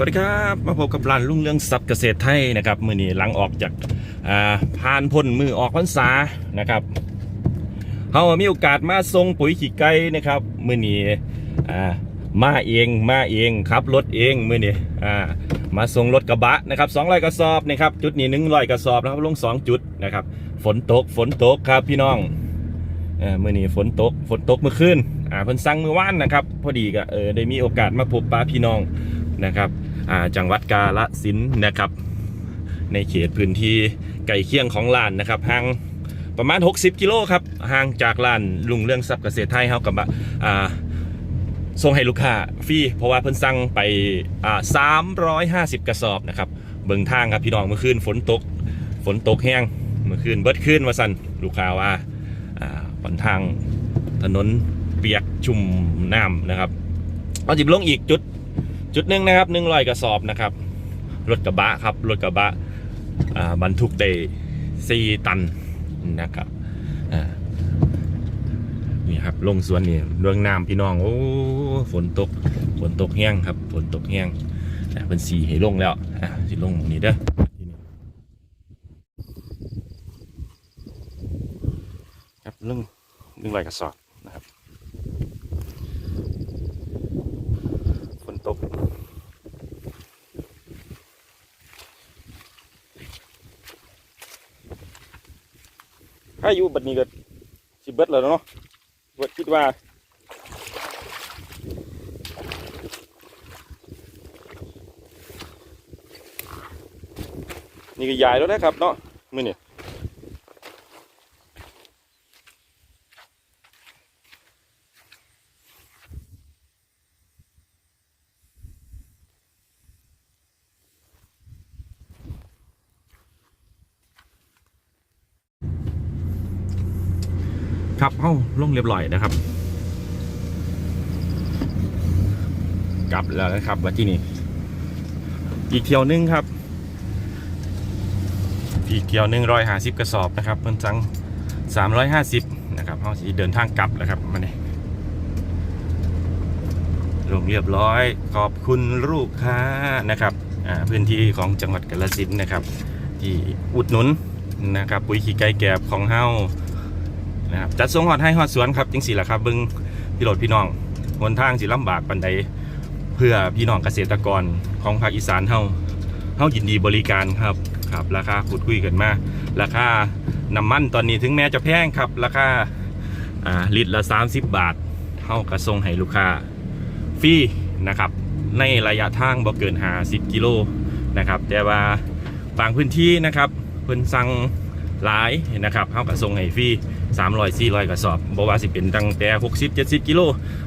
สวัสดีครับ มาพบกับร้านลุงเรื่องซับเกษตรไทยนะครับมือนี้หลังออกจากผ่านพ้นมือออกพรรษานะครับเขามีโอกาสมาส่งปุ๋ยขี้ไก่นะครับมือนี้มาเองมาเองขับรถเองมือนี้มาส่งรถกระบะนะครับ200กระสอบนะครับจุดนี้100กระสอบนะครับลง2จุดนะครับฝนตกฝนตกครับพี่น้องเมื่อนี้ฝนตกฝนตกเมื่อคืนอ่าเพิ่นสั่งเมื่อวานนะครับ พอดีก็เออได้มีโอกาสมาพบป้าพี่น้องนะครับ จังหวัดกาฬสินธุ์นะครับ ในเขตพื้นที่ไก่เคียงของลานนะครับห่างประมาณ 60 กิโลครับห่างจากลานลุงเรื่องทรัพย์เกษตรไทยเฮากับอ่าส่งให้ลูกค้าฟรีเพราะว่าเพิ่นสั่งไปอ่า350 กระสอบนะครับเบิ่งทางครับพี่น้องเมื่อคืนฝนตกฝนตกแห้งเมื่อคืนเบิดคืนว่าสั่นลูกค้าว่าอ่าบนทางถนนเปียกชุ่มน้ำนะครับเอาจิบลงอีกจุด จุดหนึ่งนะครับหนึ่งรอยกระสอบนะครับ รถกระบะครับ รถกระบะบรรทุกได้สี่ตันนะครับนี่ครับลงสวนนี่เรื่องน้ำพี่น้อง โอ้ฝนตกฝนตกแห้งครับฝนตกแห้งอ่เป็นสีให้ลงแล้วสิลงหม้องนี้เด้อครับเรื่องเรื่องรอยกระสอบนะครับฝนตก อาอยู่บัดนี้ก็สิเบิดแล้วเนาะเบิดคิดว่านี่ก็ใหญ่แล้วนะครับเนาะมือนี่ ครับเอ้าลงเรียบร้อยนะครับ กลับแล้วนะครับว่าที่นี่อีกเที่ยวหนึงครับ อีกเที่ยวหนึ่งร้อยห้าสิบกระสอบนะครับ เพิ่นสั่งสามร้อยห้าสิบนะครับเขาจะเดินทางกลับแล้วครับมาเนี่ยลงเรียบร้อยขอบคุณลูกค้านะครับอ่าพื้นที่ของจังหวัดกาฬสินธุ์นะครับ ที่อุดหนุนนะครับปุ๋ยขี้ไก่แกบของเฮ้า นะครับจัดส่งฮอดให้ฮอดสวนครับจังสี่แหละครับเบิ้งพี่โหลดพี่น้องหนทางสิลำบากปันใดเพื่อพี่น้องเกษตรกรของภาคอีสานเฮาเฮายินดีบริการครับครับราคาพูดคุยกันมาราคาน้ำมันตอนนี้ถึงแม้จะแพงครับราคาลิตรละ 30 บาทเท่ากระทรงให้ลูกค้าฟรีนะครับในระยะทางบ่เกิน50กิโลนะครับแต่ว่าบางพื้นที่นะครับเพิ่นสั่งหลายนะครับเท่ากระทรงให้ฟรี 300 400กระสอบบ่ว่าสิเป็นตั้งแต่60 70กิโล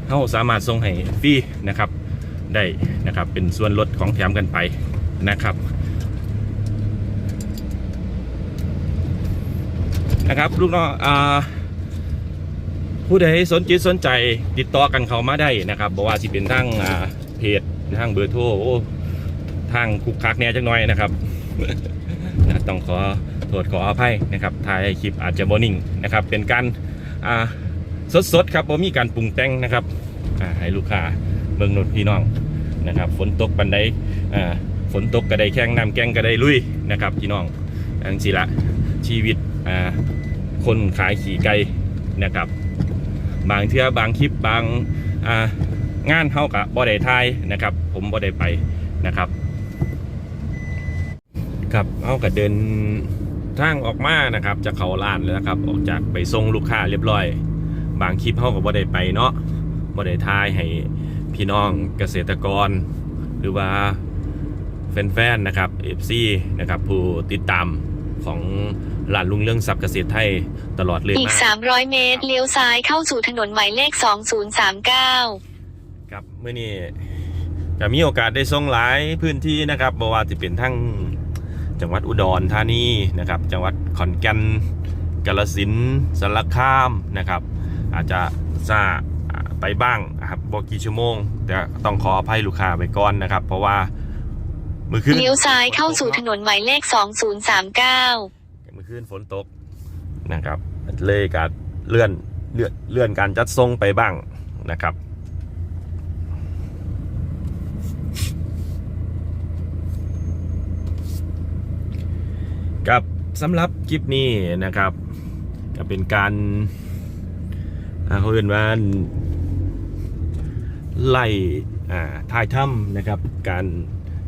เท่าสามารถส่งให้ฟรีนะครับได้นะครับเป็นส่วนลดของแถมกันไปนะครับนะครับลูกน้องอ่าผู้ใดสนจิตสนใจติดต่อกันเขามาได้นะครับบอกว่าสิเป็นทางเพจทางเบอร์โทรโอ้ทางคุกคักแน่จังน้อยนะครับต้องขอ โทษขออภัยนะครับถ่ายคลิปอาจจะบอนิ่งนะครับเป็นการสดๆครับผมมีการปรุงแต่งนะครับให้ลูกค้าเบิ่งโนดพี่น้องนะครับฝนตกปันใดฝนตกกระไดแข้งน้ำแกงกระไดลุยนะครับพี่น้องอังสิละชีวิตคนขายขี่ไก่นะครับ บางเทื่อบางคลิปบางางานเท่ากับบ่ได้ทายนะครับ ผมบ่ได้ไปนะครับครับเอากับเดิน ทางออกมานะครับจากเขาลานแล้วนะครับ ออกจากไปส่งลูกค้าเรียบร้อย บางคลิปเท่ากับบ่ได้ไปเนาะบ่ได้ทายให้พี่น้องเกษตรกร หรือว่าแฟนๆนะครับ FC นะครับผู้ติดตามของร้านลุงเรื่องทรัพย์เกษตรไทยตลอดเลยอีกมา300 เมตร เลี้ยวซ้ายเข้าสู่ถนนหมายเลข 2039 ครับเมื่อนี้จะมีโอกาสได้ส่งหลายพื้นที่นะครับบว่าจะเป็นทั้ง จังหวัดอุดรธานีนะครับ จังหวัดขอนแก่นกาฬสินธุ์สารคามนะครับ อาจจะซาอ่าไปบ้างนะครับบอกกี่ชั่วโมง แต่ต้องขออภัยลูกค้าไปก่อนนะครับ เพราะว่ามือคืนเลี้ยวซ้ายเข้าสู่ถนนหมายเลข 2039เมื่อคืนฝนตกนะครับเลยการเลื่อนเลื่อนเลื่อนการจัดส่งไปบ้างนะครับ กับสำหรับคลิปนี้นะครับก็เป็นการอ่าเขาเรียกว่าไล่อ่าถ่ายถ้ำนะครับ การ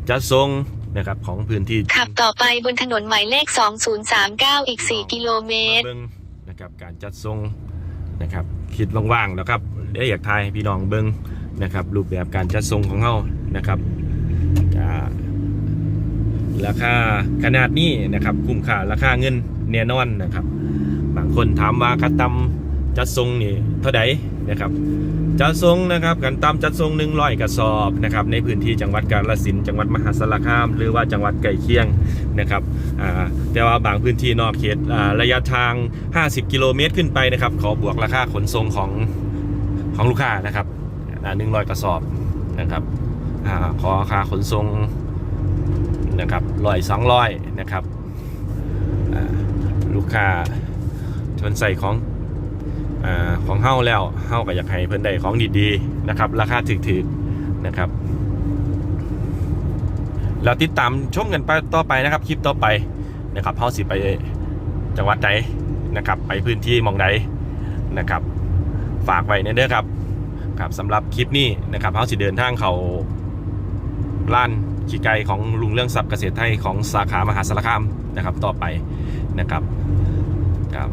จัดทรงนะครับของพื้นที่ขับต่อไปบนถนนหมายเลข 2039 อีก 4 กิโลเมตรเบิ้งนะครับการจัดทรงนะครับคิดว่างๆนะครับได้อยากทายให้พี่น้องเบิ้งนะครับ รูปแบบการจัดทรงของเขานะครับจะ ราคาขนาดนี้นะครับคุ้มค่าราคาเงินแน่นอนนะครับบางคนถามว่าคัดตำจัดทรงนี่เท่าไหร่นะครับจัดทรงนะครับกันตามจัดทรงหนึ่งร้อยกระสอบนะครับในพื้นที่จังหวัดกาฬสินธุ์จังหวัดมหาสารคาม หรือว่าจังหวัดใกล้เคียงนะครับแต่ว่าบางพื้นที่นอกเขตระยะทาง 50 กิโลเมตรขึ้นไปนะครับขอบวกราคาขนส่งของของลูกค้านะครับหนึ่งร้อยกระสอบนะครับอขอราคาขนส่ง นะครับร้อยสองร้อยนะครับลูกค้าชนใส่ของอาของเฮ้าแล้วเฮ้าก็อยากให้เพิ่นได้ของดีๆนะครับ ราคาถูกๆนะครับแล้วติดตามชมกันไปต่อไปนะครับ คลิปต่อไปนะครับเฮ้าสิไปจังหวัดใดนนะครับ ไปพื้นที่มองใดนะครับ ฝากไว้ในเด้อครับครับสำหรับคลิปนี้นะครับเฮ้าสิเดินทางเขาล้าน ขี่ไก่ของลุงเรื่องทรัพย์เกษตรไทยของสาขามหาสารคามนะครับต่อไปนะครับครับ